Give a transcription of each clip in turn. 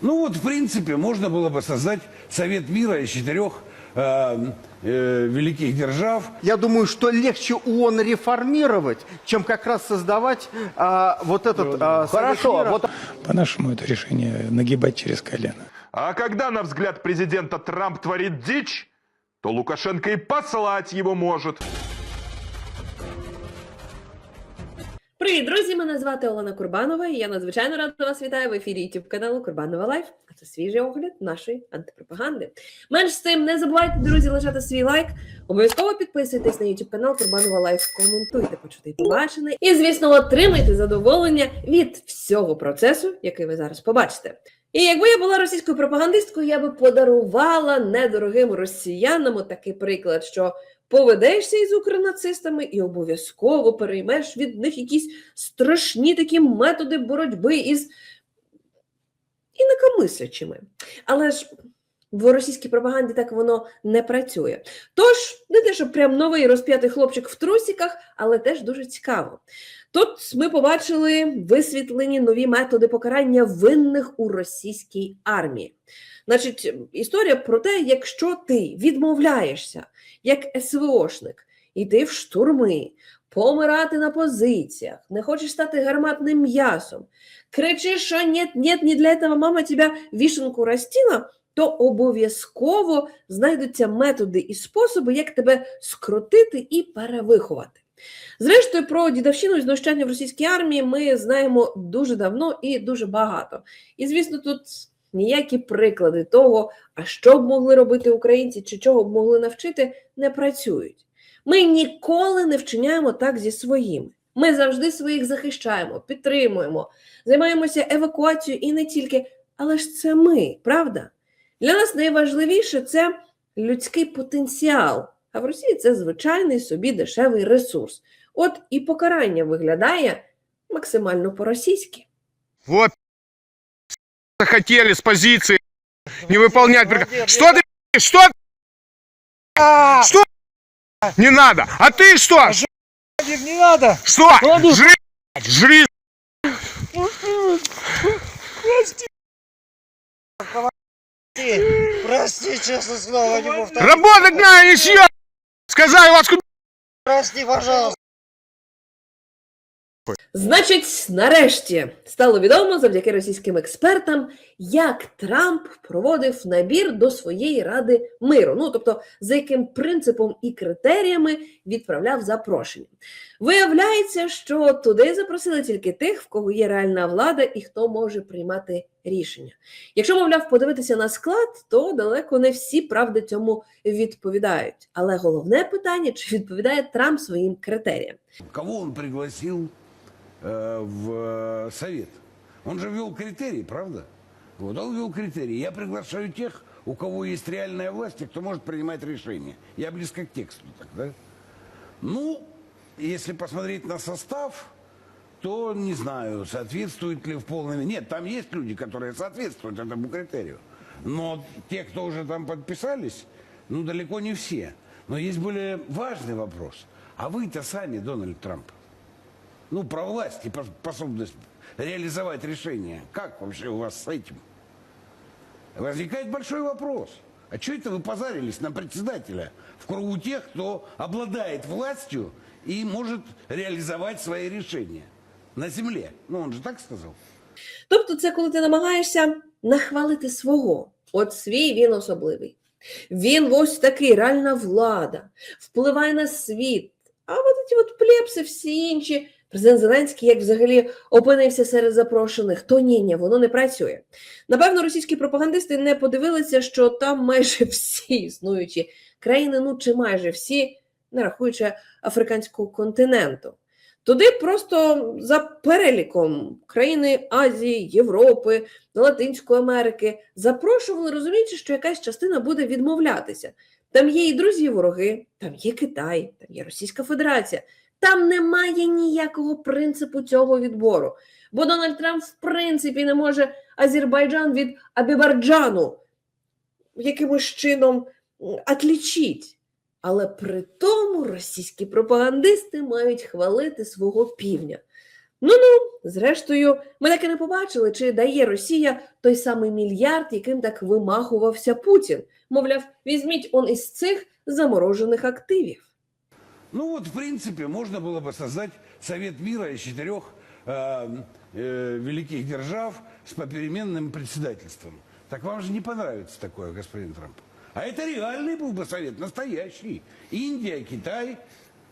Ну вот, в принципе, можно было бы создать Совет мира из четырех э, э, великих держав. Я думаю, что легче ООН реформировать, чем как раз создавать а, вот этот а, Совет Хорошо, мира. вот По-нашему это решение нагибать через колено. А когда, на взгляд президента, Трамп творит дичь, то Лукашенко и послать его может. Привіт, друзі! Мене звати Олена Курбанова, і я надзвичайно рада вас вітаю в ефірі youtube каналу Курбанова Лайф. А це свіжий огляд нашої антипропаганди. Менш з тим, не забувайте, друзі, лишати свій лайк. Обов'язково підписуйтесь на youtube канал Курбанова Лайф, коментуйте, почути побачене. І, звісно, отримайте задоволення від всього процесу, який ви зараз побачите. І якби я була російською пропагандисткою, я би подарувала недорогим росіянам такий приклад, що поведешся із укрнацистами і обов'язково переймеш від них якісь страшні такі методи боротьби із інакомислячими. Але ж в російській пропаганді так воно не працює. Тож, не те, що прям новий розп'ятий хлопчик в трусіках, але теж дуже цікаво. Тут ми побачили висвітлені нові методи покарання винних у російській армії. Значить, історія про те, якщо ти відмовляєшся як СВОшник йти в штурми, помирати на позиціях, не хочеш стати гарматним м'ясом, кричиш, що ні, ні, не для этого мама тебя вішенку ростила, то обов'язково знайдуться методи і способи, як тебе скрутити і перевиховати. Зрештою, про дідовщину і знущання в російській армії ми знаємо дуже давно і дуже багато. І, звісно, тут ніякі приклади того, а що б могли робити українці чи чого б могли навчити, не працюють. Ми ніколи не вчиняємо так зі своїми. Ми завжди своїх захищаємо, підтримуємо, займаємося евакуацією і не тільки, але ж це ми, правда? Для нас найважливіше це людський потенціал. А в Росії це звичайний собі дешевий ресурс. От і покарання виглядає максимально по-російськи. Вот захотели с позиции не выполнять приказ. Что ты что не надо? А ты что? не надо. Что? Жри, жри. Прости, честно слово, не повторю. Работать надо, не съел. Сказали вас куда? Прости, пожалуйста. Значить, нарешті стало відомо завдяки російським експертам, як Трамп проводив набір до своєї ради миру. Ну тобто, за яким принципом і критеріями відправляв запрошення. Виявляється, що туди запросили тільки тих, в кого є реальна влада і хто може приймати рішення. Якщо, мовляв, подивитися на склад, то далеко не всі правди цьому відповідають. Але головне питання: чи відповідає Трамп своїм критеріям? Кого он пригласил э, в э, Совет? Он же ввел критерии, правда? Вот он ввел критерии. Я приглашаю тех, у кого есть реальная власть и кто может принимать решения. Я близко к тексту так, да? Ну, если посмотреть на состав, то не знаю, соответствует ли в полной. Нет, там есть люди, которые соответствуют этому критерию. Но те, кто уже там подписались, ну, далеко не все. Но есть более важный вопрос. А вы-то сами, Дональд Трамп, ну, про власть и пос- способность реализовать решения. Как вообще у вас с этим? Возникает большой вопрос. А что это вы позарились на председателя в кругу тех, кто обладает властью и может реализовать свои решения на земле? Ну, он же так сказал. Тобто, це коли ти намагаєшся нахвалити свого. От свій він особливий. Він ось такий, реальна влада, впливає на світ. А от ці от плепси, всі інші. Президент Зеленський, як взагалі опинився серед запрошених, то ні, ні, воно не працює. Напевно, російські пропагандисти не подивилися, що там майже всі існуючі країни, ну чи майже всі, не рахуючи африканського континенту. Туди просто за переліком країни Азії, Європи, Латинської Америки запрошували, розуміючи, що якась частина буде відмовлятися. Там є і друзі, вороги, там є Китай, там є Російська Федерація. Там немає ніякого принципу цього відбору. Бо Дональд Трамп, в принципі, не може Азербайджан від Абібарджану якимось чином м, отлічить. Але при тому російські пропагандисти мають хвалити свого півня. Ну ну, зрештою, ми так і не побачили, чи дає Росія той самий мільярд, яким так вимахувався Путін. Мовляв, візьміть он із цих заморожених активів. Ну вот, в принципе, можно было бы создать Совет мира из четырех э, э, великих держав с попеременным председательством. Так вам же не понравится такое, господин Трамп. А это реальный был бы совет, настоящий. Индия, Китай,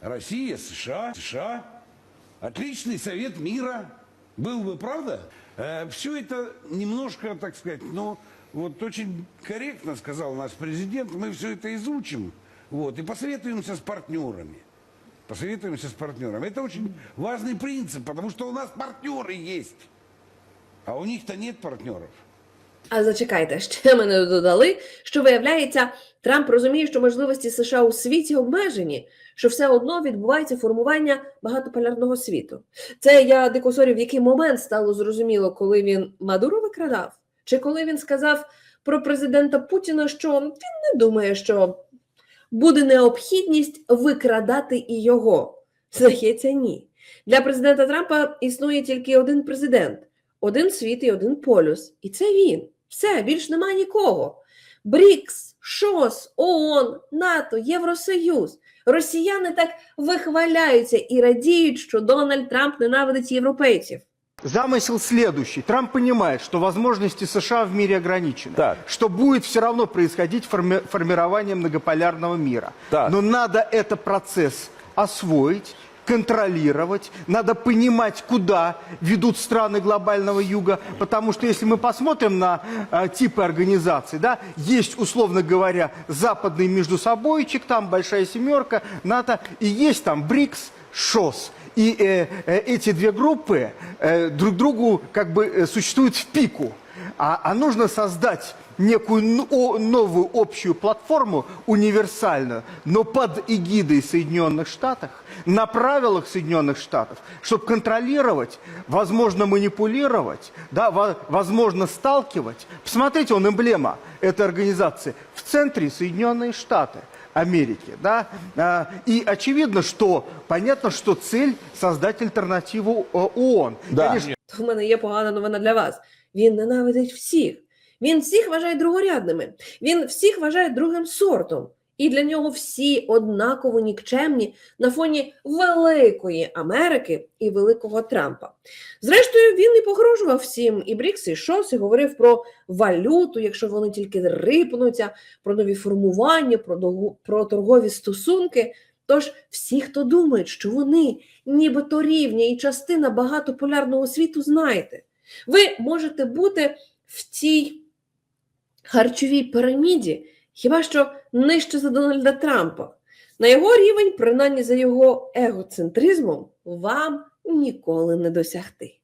Россия, США, США. Отличный совет мира. Был бы, правда? все это немножко, так сказать, ну, вот очень корректно сказал наш президент, мы все это изучим, вот, и посоветуемся с партнерами. Посоветуемся с партнерами. Это очень важный принцип, потому что у нас партнеры есть, а у них-то нет партнеров. А зачекайте, ще мене додали, що виявляється, Трамп розуміє, що можливості США у світі обмежені, що все одно відбувається формування багатополярного світу. Це я дико сорі, в який момент стало зрозуміло, коли він Мадуро викрадав, чи коли він сказав про президента Путіна, що він не думає, що буде необхідність викрадати і його. Здається, ні. Для президента Трампа існує тільки один президент, один світ і один полюс. І це він. Все, більш нема нікого. БРІКС, ШОС, ООН, НАТО, Євросоюз. Росіяни так вихваляються і радіють, що Дональд Трамп ненавидить європейців. Замысел следующий. Трамп понимает, что возможности США в мире ограничены. Так. Что будет все равно происходить форми- формирование многополярного мира. Так. Но надо этот процесс освоить, контролировать, надо понимать, куда ведут страны глобального юга, потому что если мы посмотрим на э, типы организаций, да, есть, условно говоря, западный междусобойчик, там большая семерка, НАТО, и есть там БРИКС, ШОС. И э, э, эти две группы э, друг другу как бы э, существуют в пику. А, а нужно создать некую новую общую платформу, универсальную, но под эгидой Соединенных Штатов, на правилах Соединенных Штатов, чтобы контролировать, возможно, манипулировать, да, во- возможно, сталкивать. Посмотрите, он эмблема этой организации. В центре Соединенные Штаты. Америки, да, и очевидно, что понятно, что цель создать альтернативу э, ООН. Да. Конечно, У мене є погана новина для вас. Він ненавидить всіх. Він всіх вважає другорядними. Він всіх вважає другим сортом. І для нього всі однаково нікчемні на фоні великої Америки і великого Трампа. Зрештою, він і погрожував всім і Брікс, і Шос, і говорив про валюту, якщо вони тільки рипнуться, про нові формування, про, торгові стосунки. Тож всі, хто думають, що вони нібито рівня і частина багатополярного світу, знаєте. Ви можете бути в цій харчовій піраміді, хіба що нижче за Дональда Трампа. На його рівень, принаймні за його егоцентризмом, вам ніколи не досягти.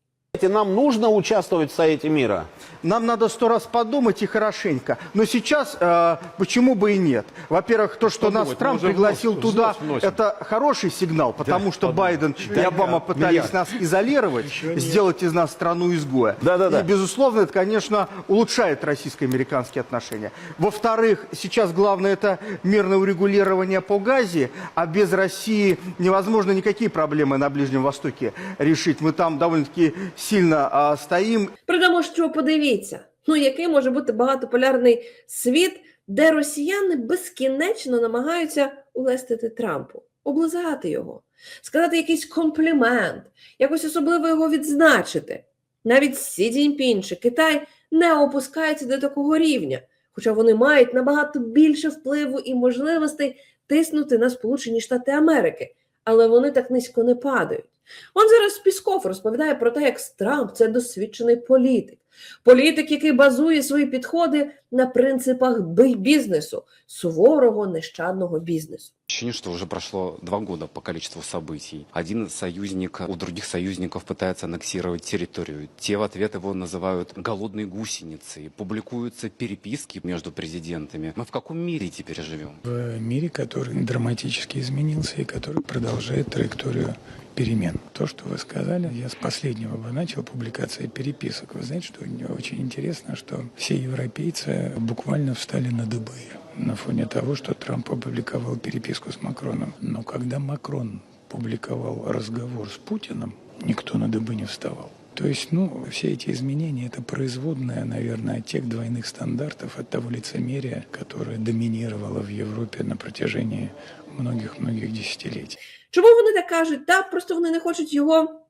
Нам нужно участвовать в Совете мира. Нам надо сто раз подумать и хорошенько. Но сейчас э, почему бы и нет? Во-первых, то, что Подумать, нас мы Трамп пригласил взнос- туда, вносим. это хороший сигнал, потому что подумать. Байден и Да, Обама да, пытались миллиард. нас изолировать, сделать из нас страну изгоя. Да-да-да. И, безусловно, это, конечно, улучшает российско-американские отношения. Во-вторых, сейчас главное это мирное урегулирование по газе, а без России невозможно никакие проблемы на Ближнем Востоке решить. Мы там довольно-таки сильно а, стоим Придамо, що подивіться, ну який може бути багатополярний світ, де росіяни безкінечно намагаються улестити Трампу, облизати його, сказати якийсь комплімент, якось особливо його відзначити. Навіть Сі Цзіньпін чи Китай не опускаються до такого рівня, хоча вони мають набагато більше впливу і можливостей тиснути на Сполучені Штати Америки, але вони так низько не падають. Он зараз Пісков розповідає про те, як Трамп це досвідчений політик. Політик, який базує свої підходи на принципах бі- бізнесу, суворого, нещадного бізнесу. Ощущение, что уже прошло два года по количеству событий. Один союзник у других союзников пытается аннексировать территорию. Те в ответ его называют голодной гусеницей. Публикуются переписки между президентами. Мы в каком мире теперь живем? В мире, который драматически изменился и который продолжает траекторию перемен. То, что вы сказали, я с последнего бы начал публикация переписок. Вы знаете, что очень интересно, что все европейцы буквально встали на дыбы на фоне того, что Трамп опубликовал переписку с Макроном. Но когда Макрон публиковал разговор с Путиным, никто на дыбы не вставал. То есть, ну, все эти изменения – это производная, наверное, от тех двойных стандартов, от того лицемерия, которое доминировало в Европе на протяжении многих-многих десятилетий. Чому вони так кажуть? Та просто вони не хочуть його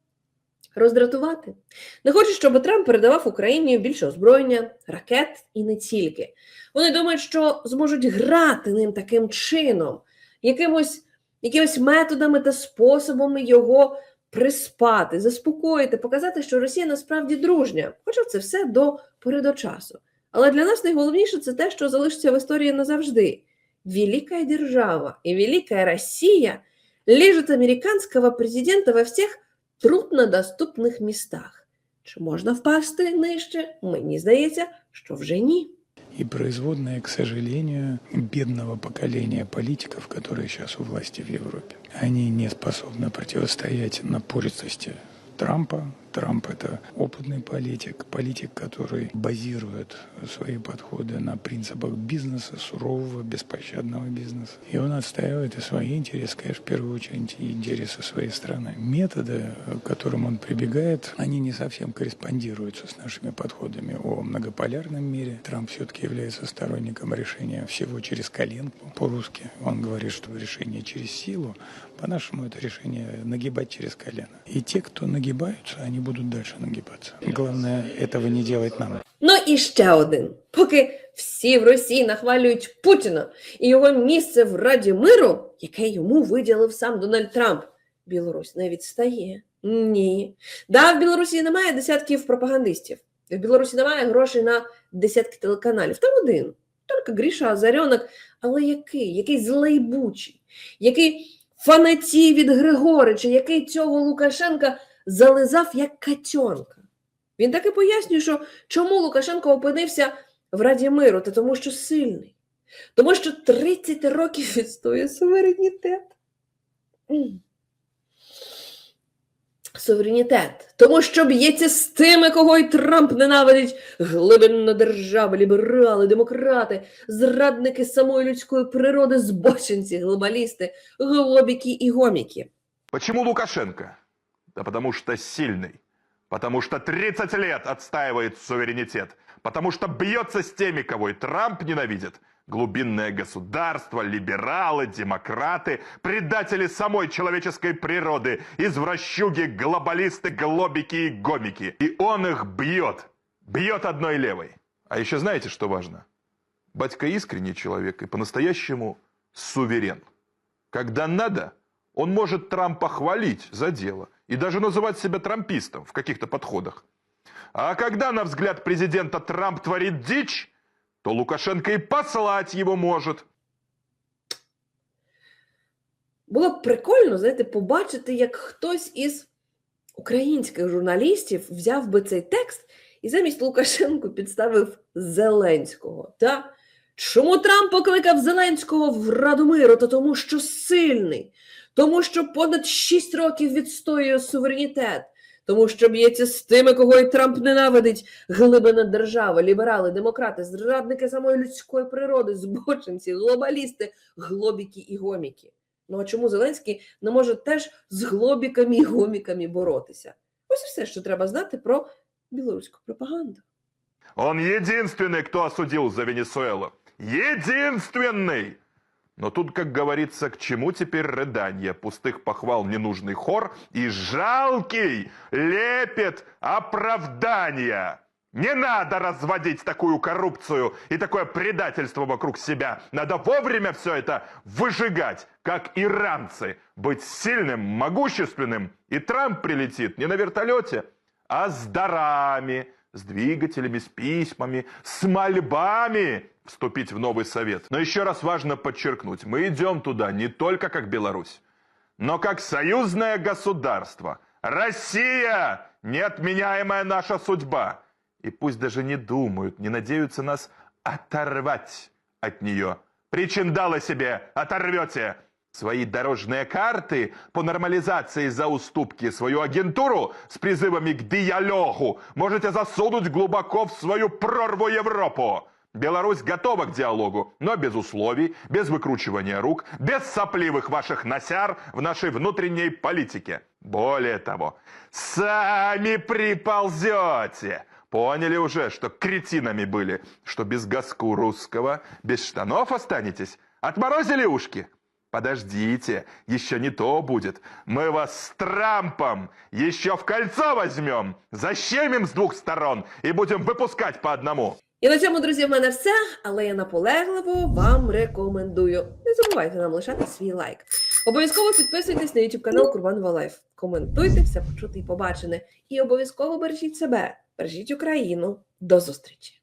роздратувати. Не хочуть, щоб Трамп передавав Україні більше озброєння, ракет і не тільки. Вони думають, що зможуть грати ним таким чином, якимось, якимось методами та способами його приспати, заспокоїти, показати, що Росія насправді дружня. Хоча це все до пори до часу. Але для нас найголовніше це те, що залишиться в історії назавжди. Великая держава и Великая Россия лежит американского президента во всіх труднодоступних містах. Чи можна впасти нижче? Мені здається, що вже ні. И производная, к сожалению, бедного поколения политиков, которые сейчас у власти в Европе. Они не способны противостоять напористости Трампа. Трамп – это опытный политик, политик, который базирует свои подходы на принципах бизнеса, сурового, беспощадного бизнеса. И он отстаивает и свои интересы, конечно, в первую очередь, интересы своей страны. Методы, к которым он прибегает, они не совсем корреспондируются с нашими подходами о многополярном мире. Трамп все-таки является сторонником решения всего через коленку. По-русски он говорит, что решение через силу. По-нашему это решение нагибать через колено. И те, кто нагибаются, они будут дальше нагибаться. Главное, этого не делать нам. Ну і ще один. Поки всі в Росії нахвалюють Путіна і його місце в Раді миру, яке йому виділив сам Дональд Трамп, Білорусь не відстає. Ні. Да, в Білорусі немає десятків пропагандистів. В Білорусі немає грошей на десятки телеканалів. Там один. Тільки Гріша Азарьонок. Але який? Який злейбучий, який фанатів від Григорича, який цього Лукашенка зализав як катьонка. Він так і пояснює, що чому Лукашенко опинився в Раді миру, та тому, що сильний, тому що 30 років відстоює суверенітет. Суверенітет, тому що б'ється з тими, кого й Трамп ненавидить, глибинна держава, ліберали, демократи, зрадники самої людської природи, збочинці, глобалісти, глобіки і гоміки. Почему Лукашенко? Да потому что сильный. Потому что 30 лет отстаивает суверенитет. Потому что бьется с теми, кого и Трамп ненавидит. Глубинное государство, либералы, демократы, предатели самой человеческой природы, извращуги, глобалисты, глобики и гомики. И он их бьет. Бьет одной левой. А еще знаете, что важно? Батька искренний человек и по-настоящему суверен. Когда надо, он может Трампа хвалить за дело и даже называть себя трампистом в каких-то подходах. А когда, на взгляд президента, Трамп творит дичь, то Лукашенко и послать его может. Було б прикольно, знаєте, побачити, як хтось із українських журналістів взяв би цей текст і замість Лукашенко підставив Зеленського. Та? Чому Трамп покликав Зеленського в Раду миру? Та тому, що сильний, тому що понад 6 років відстоює суверенітет, тому що б'ється з тими, кого і Трамп ненавидить, глибина держави, ліберали, демократи, зрадники самої людської природи, збочинці, глобалісти, глобіки і гоміки. Ну а чому Зеленський не може теж з глобіками і гоміками боротися? Ось і все, що треба знати про білоруську пропаганду. Он единственный, кто осудил за Венесуэлу. Единственный! Но тут, как говорится, к чему теперь рыдание? Пустых похвал ненужный хор и жалкий лепет оправдания. Не надо разводить такую коррупцию и такое предательство вокруг себя. Надо вовремя все это выжигать, как иранцы. Быть сильным, могущественным. И Трамп прилетит не на вертолете, а с дарами, с двигателями, с письмами, с мольбами вступить в новый совет. Но еще раз важно подчеркнуть, мы идем туда не только как Беларусь, но как союзное государство. Россия – неотменяемая наша судьба. И пусть даже не думают, не надеются нас оторвать от нее. Причиндалы себе оторвете. Свои дорожные карты по нормализации за уступки, свою агентуру с призывами к диалогу можете засунуть глубоко в свою прорву Европу. Беларусь готова к диалогу, но без условий, без выкручивания рук, без сопливых ваших насяр в нашей внутренней политике. Более того, сами приползете. Поняли уже, что кретинами были, что без газку русского, без штанов останетесь? Отморозили ушки? Подождите, еще не то будет. Мы вас с Трампом еще в кольцо возьмем, защемим с двух сторон и будем выпускать по одному. І на цьому, друзі, в мене все, але я наполегливо вам рекомендую. Не забувайте нам лишати свій лайк. Обов'язково підписуйтесь на YouTube канал Курбанова Лайф. Коментуйте все почути і побачене. І обов'язково бережіть себе, бережіть Україну. До зустрічі!